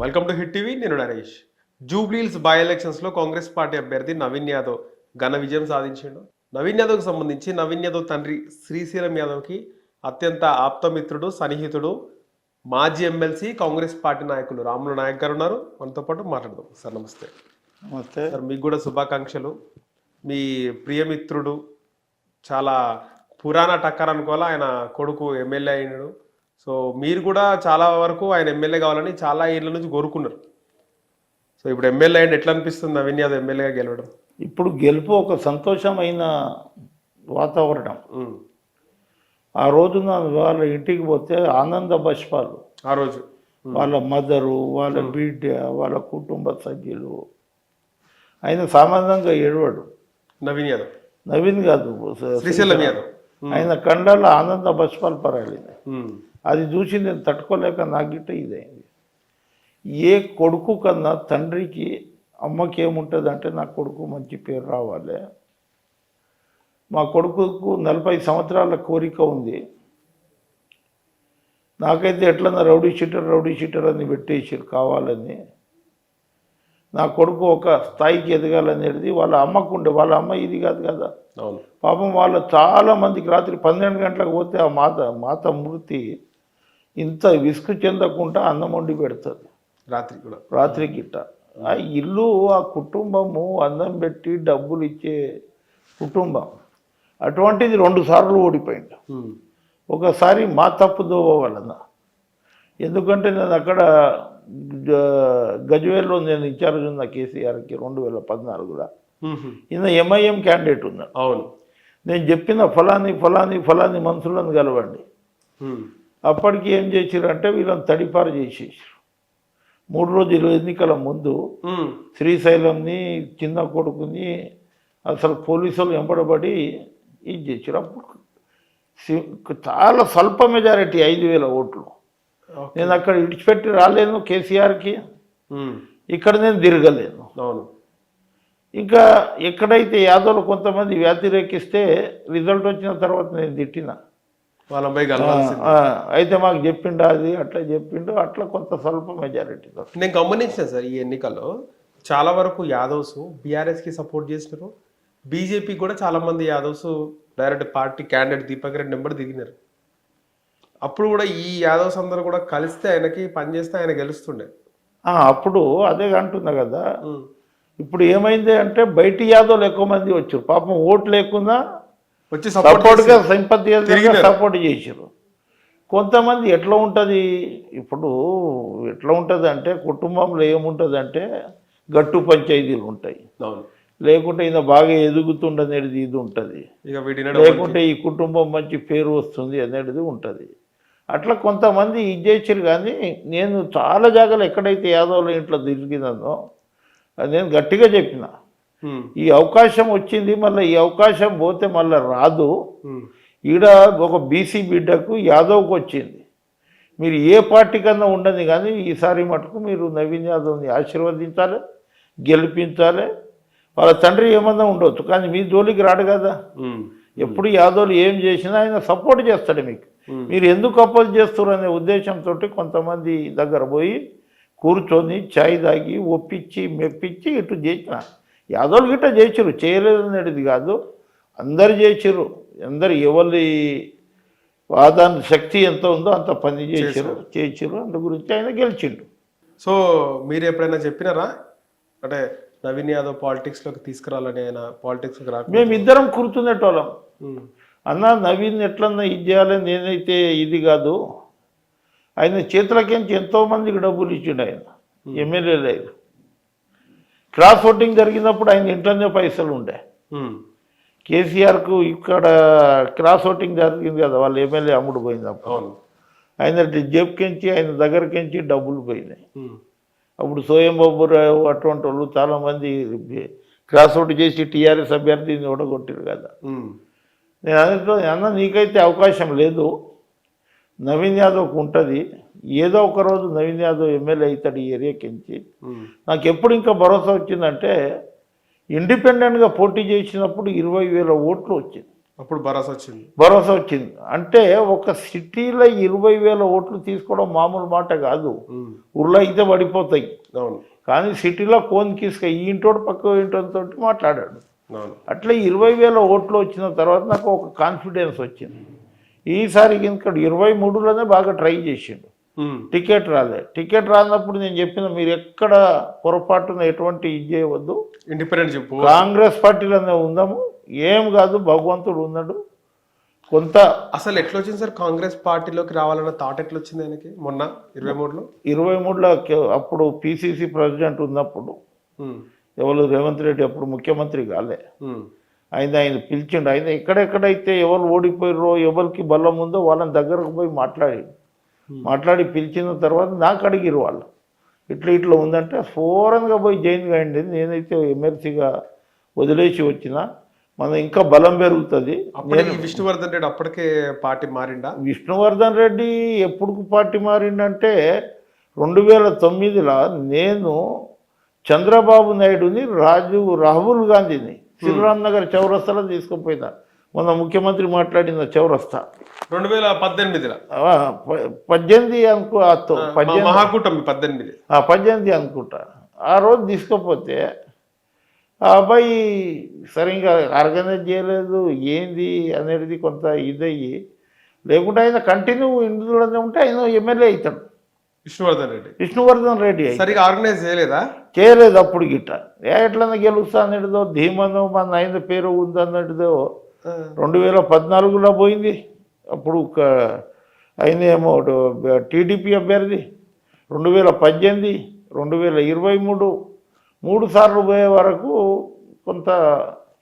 Welcome to hit TV నేను Naresh. Jubilee Hills by ఎలక్షన్స్లో Congress party అభ్యర్థి నవీన్ యాదవ్ ఘన విజయం సాధించిండు. నవీన్ యాదవ్కి సంబంధించి నవీన్ యాదవ్ తండ్రి శ్రీశైలం యాదవ్కి అత్యంత ఆప్తమిత్రుడు సన్నిహితుడు మాజీ ఎమ్మెల్సీ కాంగ్రెస్ పార్టీ నాయకులు రాములు నాయక్ గారు ఉన్నారు. మనతో పాటు మాట్లాడదాం. సార్ నమస్తే. నమస్తే. సార్ మీకు కూడా శుభాకాంక్షలు. మీ ప్రియమిత్రుడు చాలా పురాణ టక్కర్ అనుకోవాలా ఆయన కొడుకు ఎమ్మెల్యే అయినాడు. సో మీరు కూడా చాలా వరకు ఆయన ఎమ్మెల్యే కావాలని చాలా ఏళ్ళ నుంచి కోరుకున్నారు. సో ఇప్పుడు ఎమ్మెల్యే అయ్యండి ఎట్లా అనిపిస్తుంది నవీన్ యాదవ్ ఎమ్మెల్యేగా గెలవడం? ఇప్పుడు గెలుపు ఒక సంతోషమైన వాతావరణం. ఆ రోజున వాళ్ళ ఇంటికి పోతే ఆనంద బష్పాలు. ఆ రోజు. వాళ్ళ మదరు వాళ్ళ బిడ్డ వాళ్ళ కుటుంబ సభ్యులు. ఆయన సామాన్యంగా ఏడవాడు. నవీన్ యాదవ్. నవీన్ కాదు శ్రీశైలం యాదవ్. ఆయన కండాల ఆనంద బష్పాలు పరాలింది ఉమ్. అది చూసి నేను తట్టుకోలేక నా గిట్ట ఇదైంది. ఏ కొడుకు కన్నా తండ్రికి అమ్మకి ఏముంటుంది అంటే నా కొడుకు మంచి పేరు రావాలి. మా కొడుకుకు నలభై సంవత్సరాల కోరిక ఉంది. నాకైతే ఎట్లన్నా రౌడీ షీటర్ రౌడీ షీటర్ అని పెట్టేసారు కావాలని. నా కొడుకు ఒక స్థాయికి ఎదగాలనేది వాళ్ళ అమ్మకు ఉండే వాళ్ళ అమ్మ ఇది కాదు కదా. పాపం వాళ్ళు చాలా మందికి రాత్రి పన్నెండు గంటలకు పోతే ఆ మాత మాత మూర్తి ఇంత విసుగు చెందకుండా అన్నం వండి పెడుతుంది రాత్రి కూడా. రాత్రి గిట్ట. ఆ ఇల్లు ఆ కుటుంబము అన్నం పెట్టి డబ్బులు ఇచ్చే కుటుంబం. అటువంటిది రెండు సార్లు ఓడిపోయింది. ఒకసారి మా తప్పు దోవ వలన. ఎందుకంటే నేను అక్కడ గజ్వేల్లో నేను ఇన్ఛార్జ్ ఉన్న కేసీఆర్కి రెండు వేల పద్నాలుగులో. ఈయన ఎంఐఎం క్యాండిడేట్ ఉన్నాడు. అవును. నేను చెప్పిన ఫలాని ఫలాని ఫలాని మనుషులను కలవండి. అప్పటికి ఏం చేసిరంటే వీళ్ళని తడిపారు చేసేసారు. మూడు రోజులు ఎన్నికల ముందు. శ్రీశైలంని చిన్న కొడుకుని అసలు పోలీసులు వెంబడబడి ఇది చేశారు అప్పుడు చాలా స్వల్ప మెజారిటీ ఐదు వేల ఓట్లు. నేను అక్కడ ఇడిచిపెట్టి రాలేను కేసీఆర్కి. ఇక్కడ నేను తిరగలేను. అవును. ఇంకా ఎక్కడైతే యాదవులు కొంతమంది వ్యతిరేకిస్తే రిజల్ట్ వచ్చిన తర్వాత నేను తిట్టిన. వాళ్ళపై అయితే మాకు చెప్పిండు అది అట్లా చెప్పిండు అట్లా కొంత స్వల్ప మెజారిటీతో నేను గమనించిన సార్ ఈ ఎన్నికల్లో చాలా వరకు యాదవ్స్ బీఆర్ఎస్కి సపోర్ట్ చేసినారు. బీజేపీ కూడా చాలా మంది Yadavs direct party candidate Deepak Reddy number దిగినారు. అప్పుడు కూడా ఈ యాదవ్స్ అందరూ కూడా కలిస్తే ఆయనకి పనిచేస్తే ఆయన గెలుస్తుండే. ఆ, అప్పుడు అదే అంటున్నా కదా. ఇప్పుడు ఏమైంది అంటే బయటి యాదవులు ఎక్కువ మంది వచ్చారు. పాపం ఓటు లేకున్నా వచ్చి సపోర్ట్ సపోర్ట్గా సింపతి. సపోర్ట్ చేశారు. కొంతమంది ఎట్లా ఉంటుంది? ఇప్పుడు ఎట్లా ఉంటుంది అంటే కుటుంబంలో ఏముంటుంది అంటే గట్టు పంచాయతీలు ఉంటాయి. లేకుంటే ఈయన బాగా ఎదుగుతుండనేది ఇది ఉంటుంది. లేకుంటే ఈ కుటుంబం మంచి పేరు వస్తుంది అనేది ఉంటుంది. అట్లా కొంతమంది ఇది చేసారు కానీ నేను చాలా జాగాలు ఎక్కడైతే యాదవుల ఇంట్లో తిరిగినానో అది నేను గట్టిగా చెప్పిన. ఈ అవకాశం వచ్చింది మళ్ళీ ఈ అవకాశం పోతే మళ్ళీ రాదు. ఈడ ఒక బీసీ బిడ్డకు యాదవ్కి వచ్చింది. మీరు ఏ పార్టీ కన్నా ఉండదు కానీ ఈసారి మటుకు మీరు నవీన్ యాదవ్ని ఆశీర్వదించాలి గెలిపించాలి. వాళ్ళ తండ్రి ఏమన్నా ఉండొచ్చు కానీ మీ జోలికి రాడు కదా. ఎప్పుడు యాదవ్లు ఏం చేసినా ఆయన సపోర్ట్ చేస్తాడు మీకు. మీరు ఎందుకు అపోజ్ చేస్తారు అనే ఉద్దేశంతో కొంతమంది దగ్గర పోయి కూర్చొని ఛాయ్ తాగి ఒప్పించి మెప్పించి ఇటు చేసిన. యాదవ్లు గిట్ట చేసిరు చేయలేదనేది కాదు. అందరు చేసిరు అందరు ఎవరి వాదాన్ని శక్తి ఎంత ఉందో అంత పని చేసిరు చేసిరు అందు గురించి ఆయన గెలిచిండు. సో మీరు ఎప్పుడైనా చెప్పినారా? అంటే నవీన్ యాదవ్ పాలిటిక్స్లోకి తీసుకురావాలని ఆయన పాలిటిక్స్లోకి రాకుండా మేమిద్దరం కూర్చునేటోళ్ళం. అన్న నవీన్ ఎట్లన్నా ఇది చేయాలి నేనైతే ఇది కాదు. ఆయన చేతులకించి ఎంతో మందికి డబ్బులు ఇచ్చిండు ఆయన. ఎమ్మెల్యే లేదు క్రాస్ ఓటింగ్ జరిగినప్పుడు ఆయన ఇంట్లోనే పైసలు ఉండే. కేసీఆర్కు ఇక్కడ క్రాస్ ఓటింగ్ జరిగింది కదా వాళ్ళ ఎమ్మెల్యే అమ్ముడు పోయినప్పుడు ఆయన జేబుకించి ఆయన దగ్గరకించి డబ్బులు పోయినాయి. అప్పుడు సోయం బాబురావు అటువంటి వాళ్ళు చాలామంది క్రాస్ ఓట్ చేసి టీఆర్ఎస్ అభ్యర్థిని ఓడగొట్టారు కదా ఉమ్. నేను అందులో అన్న నీకైతే అవకాశం లేదు నవీన్ యాదవ్కి ఉంటుంది. ఏదో ఒక రోజు నవీన్ యాదవ్ ఎమ్మెల్యే అవుతాడు ఈ ఏరియాకించి ఉమ్. నాకు ఎప్పుడు ఇంకా భరోసా వచ్చిందంటే ఇండిపెండెంట్గా పోటీ చేసినప్పుడు ఇరవై వేల ఓట్లు వచ్చింది. అప్పుడు భరోసా వచ్చింది. భరోసా వచ్చింది. అంటే ఒక సిటీలో ఇరవై వేల ఓట్లు తీసుకోవడం మామూలు మాట కాదు. ఊర్లో అయితే పడిపోతాయి. కానీ సిటీలో కోన్ కీసుక ఈ ఇంటోడు పక్క ఇంటోతో మాట్లాడాడు. అట్లా ఇరవై వేల ఓట్లు వచ్చిన తర్వాత నాకు ఒక కాన్ఫిడెన్స్ వచ్చింది. ఈసారి ఇంకా ఇరవై మూడులోనే బాగా ట్రై చేసిండు. టికెట్ రాలే. టికెట్ రానప్పుడు నేను చెప్పిన మీరు ఎక్కడ పొరపాటున ఎటువంటి ఇది చేయవద్దు. ఇండిపెండెంట్ చెప్పు. కాంగ్రెస్ పార్టీలోనే ఉందాము. ఏం కాదు భగవంతుడు ఉన్నాడు. కొంత అసలు ఎట్లా వచ్చింది సార్ కాంగ్రెస్ పార్టీలోకి రావాలన్న థాట్ ఎట్లా వచ్చింది ఆయనకి? మొన్న ఇరవై మూడులో? ఇరవై మూడులో అప్పుడు పిసిసి ప్రెసిడెంట్ ఉన్నప్పుడు ఎవరు రేవంత్ రెడ్డి అప్పుడు ముఖ్యమంత్రి కాలే. ఆయన ఆయన పిలిచిండు. ఆయన ఎక్కడెక్కడైతే ఎవరు ఓడిపోయారో ఎవరికి బలం ఉందో వాళ్ళని దగ్గరకు పోయి మాట్లాడి. మాట్లాడి పిలిచిన తర్వాత నాకు అడిగిరు వాళ్ళు. ఇట్లా ఇట్లా ఉందంటే ఫోరన్గా పోయి జైన్ కాయండి నేనైతే ఎమ్మెల్సీగా వదిలేసి వచ్చిన. మన ఇంకా బలం పెరుగుతుంది. ఈ విష్ణువర్ధన్ రెడ్డి అప్పటికే పార్టీ మారిండా? విష్ణువర్ధన్ రెడ్డి ఎప్పుడు పార్టీ మారిండంటే రెండు వేల తొమ్మిదిలో నేను చంద్రబాబు నాయుడుని రాజు రాహుల్ గాంధీని శ్రీరామ్ నగర్ చౌరస్తాలో తీసుకుపోయినా. మొన్న ముఖ్యమంత్రి మాట్లాడిన చౌరస్తా. రెండు వేల పద్దెనిమిదిలో పద్దెనిమిది అనుకో మహాకూటమి పద్దెనిమిది. ఆ, పద్దెనిమిది అనుకుంటా. ఆ రోజు తీసుకపోతే ఆ అబ్బాయి సరిగ్గా ఆర్గనైజ్ చేయలేదు ఏంది అనేది కొంత ఇదయ్యి. లేకుంటే ఆయన కంటిన్యూ ఇందులోనే ఉంటే ఆయన ఎమ్మెల్యే అవుతాడు. విష్ణువర్ధన్ రెడ్డి. విష్ణువర్ధన్ రెడ్డి అయి సరిగా ఆర్గనైజ్ చేయలేదా? చేయలేదు అప్పుడు గిట్ట. గెలుస్తా అన్నట్టుదో ధీమనో మన ఆయన పేరు ఉందన్నట్టుదో రెండు వేల పద్నాలుగులో పోయింది. అప్పుడు ఒక ఆయన ఏమో టీడీపీ అభ్యర్థి. రెండు వేల పద్దెనిమిది రెండు వేల ఇరవై మూడు మూడు సార్లు పోయే వరకు కొంత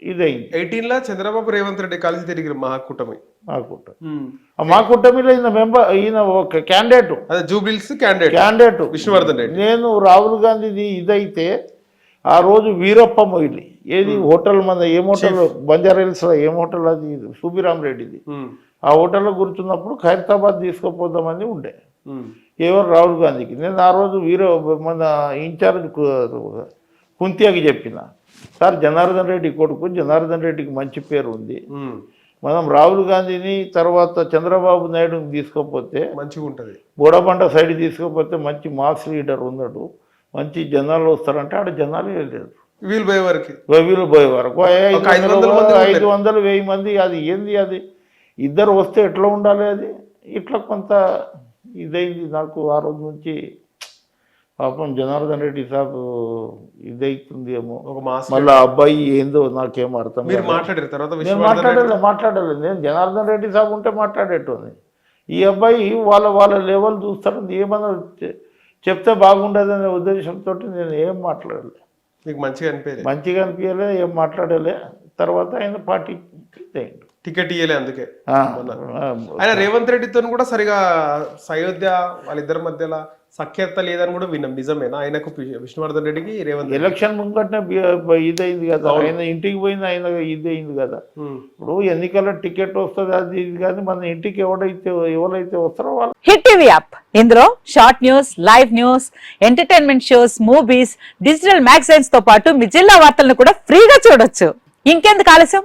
ఇదైంది. ఎయిటీన్లో చంద్రబాబు రేవంత్ రెడ్డి కలిసి తిరిగి మహాకూటమి. మా కూటమి ఉమ్. ఆ మా కూటమిలో ఈయన మెంబర్ ఈయన ఒక క్యాండిడేట్ అదే జూబిల్స్ క్యాండిడేట్ క్యాండిడేట్ విష్ణువర్ధన్ రెడ్డి. నేను రాహుల్ గాంధీది ఇదైతే ఆ రోజు వీరప్ప మొయిలి. ఏది హోటల్ మన ఏం హోటల్ బంజారా హిల్స్లో ఏం హోటల్ అది? సుబిరామ్ రెడ్డిది. ఆ హోటల్లో కూర్చున్నప్పుడు ఖైరతాబాద్ తీసుకుపోదామని ఉండే. ఎవరు? రాహుల్ గాంధీకి. నేను ఆ రోజు వీర మన ఇన్ఛార్జ్ కుంతియాకి చెప్పిన. సార్ జనార్దన్ రెడ్డి కొడుకు జనార్దన్ రెడ్డికి మంచి పేరు ఉంది. మనం రాహుల్ గాంధీని తర్వాత చంద్రబాబు నాయుడుని తీసుకోపోతే మంచిగా ఉంటది. బోడబండ సైడ్ తీసుకుపోతే మంచి మాస్ లీడర్ ఉన్నాడు. మంచి జనాలు వస్తారంటే ఆడ జనాలు లేదు వీళ్ళు పోయే వరకు. వీళ్ళు పోయే వరకు. ఐదు వందలు వెయ్యి మంది అది ఏంది అది? ఇద్దరు వస్తే ఎట్లా ఉండాలి అది? ఇట్లా కొంత ఇదైంది నాకు ఆ రోజు నుంచి పాపం జనార్దన్ రెడ్డి సాబ్ ఇదైతుంది ఏమో మళ్ళీ అబ్బాయి ఏందో నాకేం అర్థం మీరు కాలేదు. మాట్లాడారు తర్వాత నేను మాట్లాడలేదు మాట్లాడలేదు. నేను జనార్దన్ రెడ్డి సాబ్ ఉంటే మాట్లాడేటోని. ఈ అబ్బాయి వాళ్ళ వాళ్ళ లెవెల్ చూస్తారు ఏమన్నా చెప్తే బాగుండదనే ఉద్దేశంతో నేను ఏం మాట్లాడలేదు మీకు మంచిగా అనిపించలేదు మంచిగా అనిపించలే ఏం మాట్లాడలే. తర్వాత ఆయన పార్టీ అయిండు. టికెట్ ఇయ్యలే అందుకే ఆయన రేవంత్ రెడ్డితో కూడా సరిగా సయోధ్య వాళ్ళిద్దరి మధ్యలో సఖ్యత లేదని కూడా విన్నాం. నిజమేనా ఆయనకు విష్ణువర్ధన్ రెడ్డికి రేవంత్ ఎలక్షన్ ముంగట్నే ఇదైంది కదా. ఆయన ఇంటికి పోయింది ఆయన ఇదైంది కదా. ఇప్పుడు ఎన్నికల టికెట్ వస్తుంది అది ఇది కానీ మన ఇంటికి ఎవడైతే ఎవరైతే వస్తారో వాళ్ళు. Hit TV app. ఇందులో short news live news entertainment shows movies digital మ్యాగజైన్స్తో పాటు మీ జిల్లా వార్తలను కూడా ఫ్రీగా చూడొచ్చు. ఇంకెందుకు ఆలస్యం?